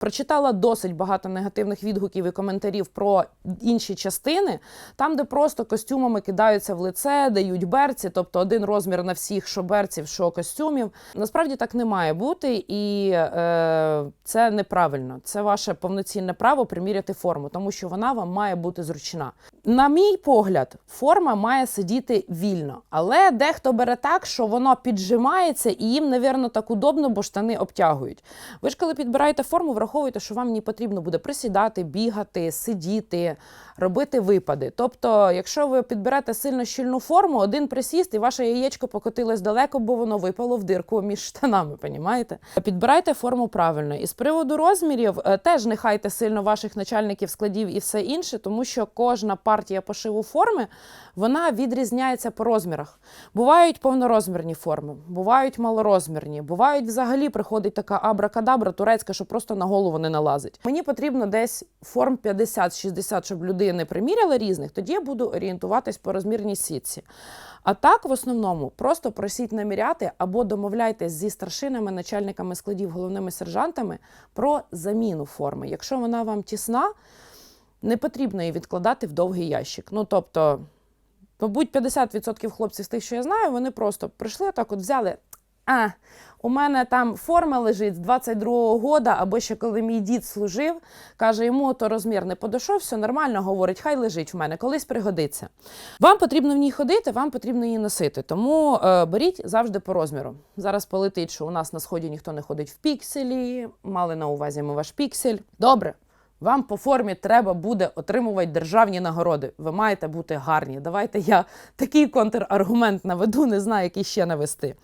Прочитала досить багато негативних відгуків і коментарів про інші частини, там, де просто костюмами кидаються в лице, дають берці, тобто один розмір на всіх, що берців, що костюмів. Насправді так не має бути, і е, це неправильно. Це ваше повноцінне право приміряти форму, тому що вона вам має бути зручна. На мій погляд, форма має сидіти вільно, але дехто бере так, що воно піджимається, і їм, навірно, так удобно, бо штани обтягують. Ви ж коли підбираєте форму, враховуйте, що вам не потрібно буде присідати, бігати, сидіти, робити випади. Тобто, якщо ви підберете сильно щільну форму, один присіст і ваше яєчко покотилось далеко, бо воно випало в дирку між штанами. Понімаєте? Підбирайте форму правильно. І з приводу розмірів е, теж не хайте сильно ваших начальників складів і все інше, тому що кожна партія пошиву форми вона відрізняється по розмірах. Бувають повнорозмірні форми, бувають малорозмірні, бувають взагалі приходить така абракадабра турецька, що просто на голову не налазить. Мені потрібно десь форм 50-60, щоб людини приміряли різних, тоді я буду орієнтуватись по розмірній сітці. А так, в основному, просто просіть наміряти або домовляйтесь зі старшинами, начальниками складів, головними сержантами про заміну форми. Якщо вона вам тісна, не потрібно її відкладати в довгий ящик. Ну тобто, мабуть, 50% хлопців з тих, що я знаю, вони просто прийшли так, от взяли. А, у мене там форма лежить з 22-го года, або ще коли мій дід служив, каже, йому то розмір не подошов, все нормально, говорить, хай лежить в мене, колись пригодиться. Вам потрібно в ній ходити, вам потрібно її носити. Тому е, беріть завжди по розміру. Зараз полетить, що у нас на сході ніхто не ходить в пікселі, мали на увазі ми ваш піксель. Добре. Вам по формі треба буде отримувати державні нагороди. Ви маєте бути гарні. Давайте я такий контраргумент наведу, не знаю, який ще навести.